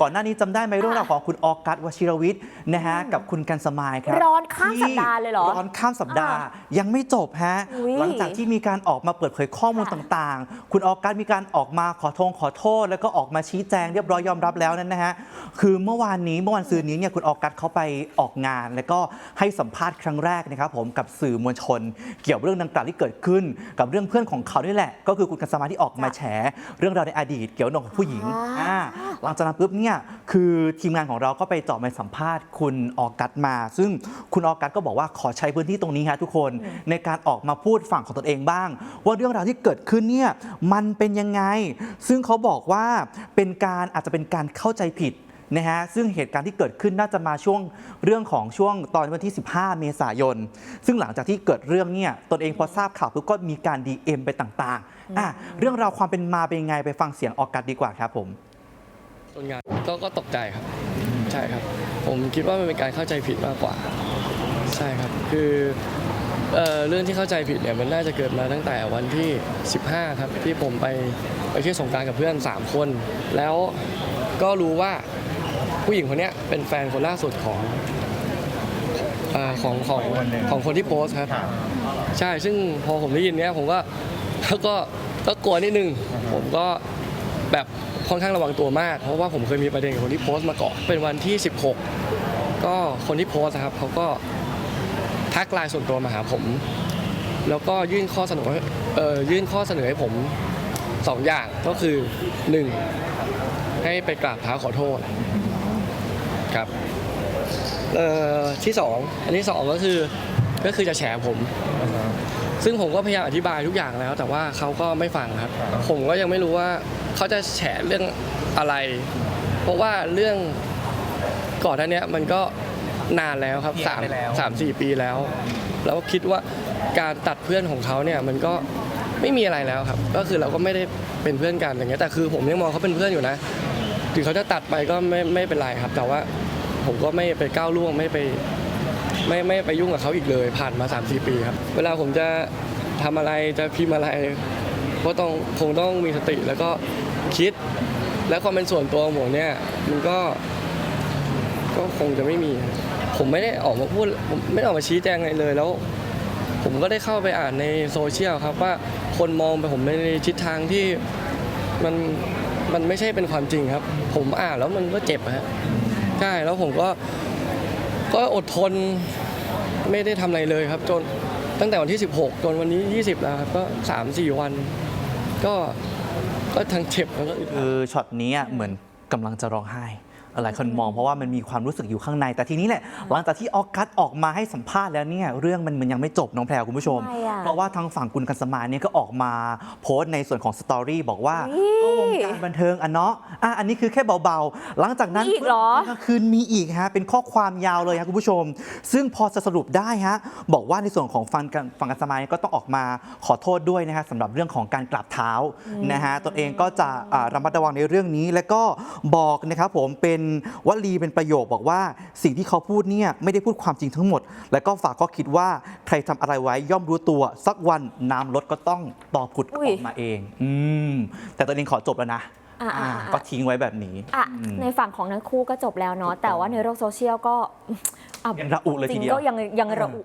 ก่อนหน้านี้จำได้ไหมเรื่องราวของคุณออกัสวชิรวิทย์นะฮะกับคุณกันสมายครับร้อนข้ามสัปดาห์เลยเหรอร้อนข้ามสัปดาห์ ยังไม่จบฮะอุ๊ย หลังจากที่มีการออกมาเปิดเผยข้อมูลค่ะต่างๆ คุณออกัสมีการออกมาขอโทษขอโทษ แล้วก็ออกมาชี้แจงเรียบร้อยยอมรับแล้วนั่นนะฮะคือเมื่อวานนี้เมื่อวันซืนนี้เนี่ยคุณออกัสเขาไปออกงาน แล้วก็ให้สัมภาษณ์ครั้งแรกนะครับผมกับสื่อมวลชน เกี่ยวกับเรื่องดังกล่าวที่เกิดขึ้น กับเรื่องเพื่อนของเขานี่แหละ ก็คือคุณกันสมาที่ออกมาแฉเรื่องราวในอดีต เกี่ยวกับเรื่องของผู้หญิงอ่า อ่า หลังจากนั้นปุ๊บเนี่ยคือทีมงานของเราก็ไปเจาะมาสัมภาษณ์คุณออกัสมา ซึ่งคุณออกัสก็บอกว่าขอใช้พื้นที่ตรงนี้ฮะทุกคนในการออกมาพูดฝั่งของตนเองบ้าง ว่าเรื่องราวที่เกิดขึ้นเนี่ยมันเป็นยังไง ซึ่งเขาบอกว่าเป็นการอาจจะเป็นการเข้าใจผิดนะฮะซึ่งเหตุการณ์ที่เกิดขึ้นน่าจะมาช่วงเรื่องของช่วงตอนวันที่ 15 เมษายน ซึ่งหลังจากที่เกิดเรื่องเนี่ยตนเองพอทราบข่าวปุ๊บก็มีการ DM ไปต่างๆอะเรื่องราวความเป็นมาเป็นยังไงไปฟังเสียงออกัสดีกว่าครับผม ส่วนงานก็ก็ตกใจครับ ใช่ครับ ผมคิดว่ามันเป็นการเข้าใจผิดมากกว่า ใช่ครับ คือเอ่อเรื่องที่เข้าใจผิดเนี่ยมันน่าจะเกิดมาตั้งแต่วันที่ 15 ครับที่ผมไปไปเที่ยวสงกรารกับเพื่อน 3 คน แล้วก็รู้ว่าผู้หญิงคนเนี้ยเป็นแฟนคนล่าสุดของเอ่อของของของคนที่โพสต์ครับ ใช่ ซึ่งพอผมได้ยินเนี้ยผมก็ แล้วก็ก็กลัวนิดนึง ผมก็แบบ ค่อนข้างระวังตัวมาก เพราะว่าผมเคยมีประเด็นกับคนที่โพสต์มาก่อนเป็นวันที่ 16 ก็คนที่โพสต์นะครับเขาก็ทักไลน์ส่วนตัวมาหาผม แล้วก็ยื่นข้อเสนอเอ่อยื่นข้อเสนอให้ผมสองอย่างก็คือหนึ่งให้ไปกราบเท้าขอโทษครับเอ่อที่สองอันที่สองก็คือก็คือจะแฉผม ซึ่งผมก็พยายามอธิบายทุกอย่างแล้ว แต่ว่าเขาก็ไม่ฟังครับ ผมก็ยังไม่รู้ว่าเขาจะแฉเรื่องอะไร เพราะว่าเรื่องก่อนหน้าเนี้ยมันก็นานแล้วครับสามสามสี่ปีแล้ว แล้วคิดว่าการตัดเพื่อนของเขาเนี่ยมันก็ไม่มีอะไรแล้วครับ ก็คือเราก็ไม่ได้เป็นเพื่อนกันอย่างเงี้ยแต่คือผมยังมองเขาเป็นเพื่อนอยู่นะถึงเขาจะตัดไปก็ไม่ไม่เป็นไรครับ แต่ว่าผมก็ไม่ไปก้าวล่วงไม่ไป ไม่ไม่ไปยุ่งกับเขาอีกเลย ผ่านมา 3 4 ปีครับ เวลาผมจะทำอะไรจะพิมพ์อะไร ก็ต้องคงต้องมีสติแล้วก็คิด และความเป็นส่วนตัวของผมเนี่ยมันก็ ก็คงจะไม่มี ผมไม่ได้ออกมาพูดผมไม่ได้ออกมาชี้แจงอะไรเลยแล้ว ผมก็ได้เข้าไปอ่านในโซเชียลครับว่าคนมองไปผมในทิศทางที่มันมันไม่ใช่เป็นความจริงครับ ผมอ่านแล้วมันก็เจ็บอะฮะใช่แล้วผมก็ ก็อดทนไม่ได้ทำอะไรเลยครับจนตั้งแต่วันที่ 16 จนวันนี้ 20 แล้วครับก็ 3-4 วัน ก็ก็ทั้งเจ็บแล้วก็อึดอัด คือช็อตนี้อะเหมือนกำลังจะร้องไห้ หลายคนมองเพราะว่ามันมีความรู้สึกอยู่ข้างใน แต่ทีนี้แหละหลังจากที่ออกัสออกมาให้สัมภาษณ์แล้วเนี่ยเรื่องมันมันยังไม่จบน้องแพรวคุณผู้ชมทำไมอะ เพราะว่าทางฝั่งคุณกันสมานเนี่ยก็ออกมาโพสต์ในส่วนของสตอรี่บอกว่าอุ๊ยก็วงการบันเทิงอะเนาะอะอันนี้คือแค่เบาๆ หลังจากนั้นมีอีกเหรอ กลางคืนมีอีกฮะเป็นข้อความยาวเลยครับคุณผู้ชม ซึ่งพอจะสรุปได้ฮะบอกว่าในส่วนของฟันกันฝั่งกันสมายก็ต้องออกมาขอโทษด้วยนะฮะสำหรับเรื่องของการกราบเท้านะฮะตนเองก็จะอ่าระมัดระวังในเรื่องนี้ แล้วก็บอกนะครับผมเป็นวลีเป็นประโยคบอกว่าสิ่งที่เขาพูดเนี่ยไม่ได้พูดความจริงทั้งหมด แล้วก็ฝากก็คิดว่าใครทำอะไรไว้ย่อมรู้ตัว สักวันน้ำลดก็ต้องต่อผุดอุ้อยอกมาเอง อืมแต่ตนเองขอจบแล้วนะอ่าอ่าอ่าก็ทิ้งไว้แบบนี้อะอืมในฝั่งของทั้งคู่ก็จบแล้วเนาะแต่ว่าในโลกโซเชียลก็อะยังระอุเลยจทีริงเดียวก็ยังยังระอุ